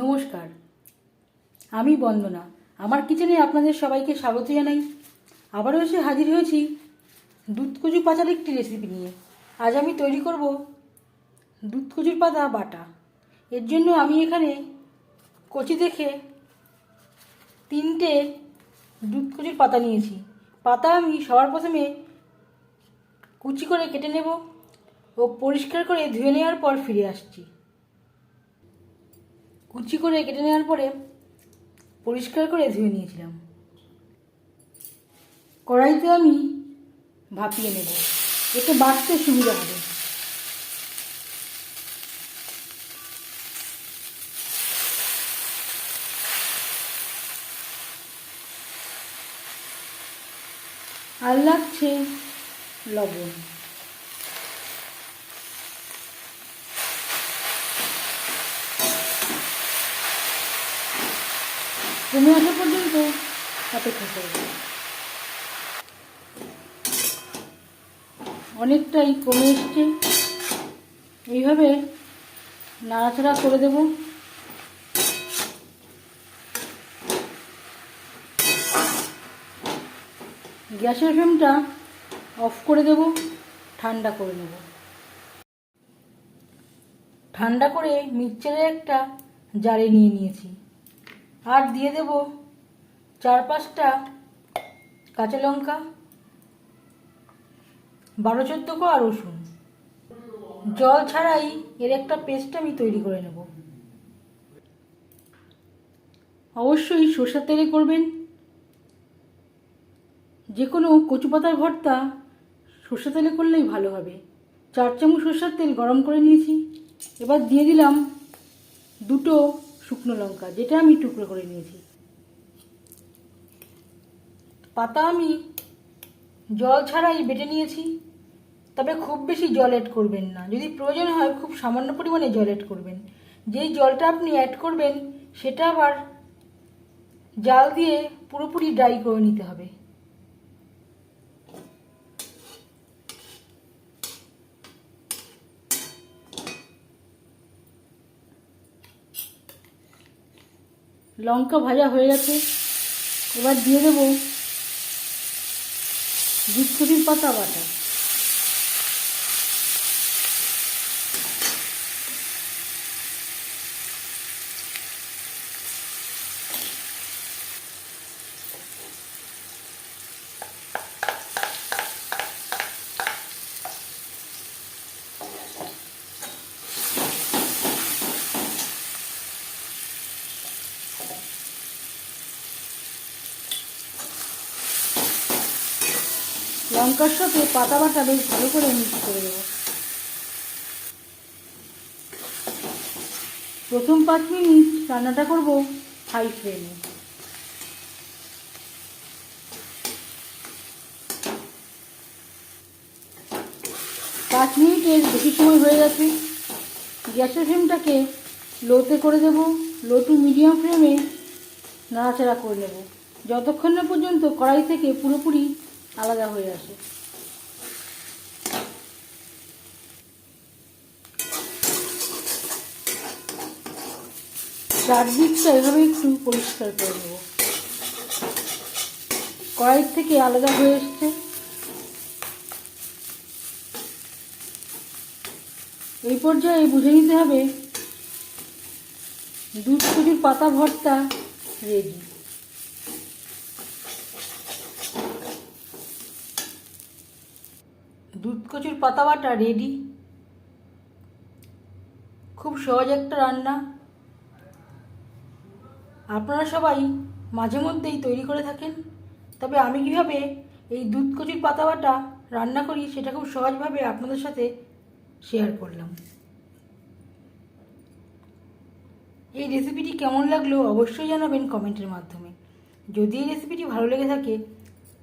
নমস্কার। আমি বন্দনা। আমার কিচেনে আপনাদের সবাইকে স্বাগত জানাই। আবারও এসে হাজির হয়েছি দুধ কচু পাতার একটি রেসিপি নিয়ে। আজ আমি তৈরি করব দুধ কচুর পাতা বাটা। এর জন্য আমি এখানে কচি দেখে তিনটে দুধ কচুর পাতা নিয়েছি। পাতা আমি সবার প্রথমে কুচি করে কেটে নেব ও পরিষ্কার করে ধুয়ে নেওয়ার পর ফিরে আসছি। কুচি করে কেটে নেওয়ার পরে পরিষ্কার করে ধুয়ে নিয়েছিলাম। কড়াইতে আমি ভাপিয়ে নেব। এতে বাড়তে সুবিধা হবে। আর লাগছে লবণ। কমে আসা পর্যন্ত অপেক্ষা করব। অনেকটাই কমে এসছে। এইভাবে নাড়াচাড়া করে দেব। গ্যাসের ফ্লেমটা অফ করে দেব, ঠান্ডা করে নেব। ঠান্ডা করে মিক্সচারের একটা জারে নিয়ে নিয়েছি। আর দিয়ে দেব চার পাঁচটা কাঁচা লঙ্কা, বারো চোদ্দ আর রসুন। জল ছাড়াই এর একটা পেস্ট আমি তৈরি করে নেব। অবশ্যই সর্ষের তেলে করবেন। যে কোনো কচু পাতার ভর্তা সর্ষের তেলে করলেই ভালো হবে। চার চামচ সর্ষের তেল গরম করে নিয়েছি। এবার দিয়ে দিলাম দুটো শুকনো লঙ্কা, যেটা আমি টুকরো করে নিয়েছি। পাতা আমি জল ছাড়াই বেটে নিয়েছি, তবে খুব বেশি জল অ্যাড করবেন না। যদি প্রয়োজন হয়, খুব সামান্য পরিমাণে জল অ্যাড করবেন। যেই জলটা আপনি অ্যাড করবেন, সেটা আবার জাল দিয়ে পুরোপুরি ড্রাই করে নিতে হবে। লঙ্কা ভাজা হয়ে গেছে এবার দিয়ে দেবো দুধকুটির পাতা বাটা। লঙ্কার সাথে পাতা বাটা বেশ ভালো করে মিক্স করে দেবো প্রথম পাঁচ মিনিট রান্নাটা করব হাই ফ্লেমে। পাঁচ মিনিটের বেশি সময় হয়ে গেছে। গ্যাসের ফ্লেমটাকে লোতে করে দেব, লো টু মিডিয়াম ফ্লেমে নাড়াচাড়া করে নেব। যতক্ষণ না পর্যন্ত কড়াই থেকে পুরোপুরি আলাদা হয়ে আসে। চারদিকটা এভাবে একটু পরিষ্কার করে নেব কড়াই থেকে আলাদা হয়ে এসছে। এই পর্যায়ে বুঝে নিতে হবে দুধ পাতা ভর্তা রেডি দুধ কচুর পাতা বাটা রেডি খুব সহজ একটা রান্না। আপনারা সবাই মাঝে মধ্যেই তৈরি করে থাকেন, তবে আমি কীভাবে এই দুধ কচুর পাতা বাটা রান্না করি সেটা খুব সহজভাবে আপনাদের সাথে শেয়ার করলাম। এই রেসিপিটি কেমন লাগল অবশ্যই জানাবেন কমেন্টের মাধ্যমে। যদি এই রেসিপিটি ভালো লেগে থাকে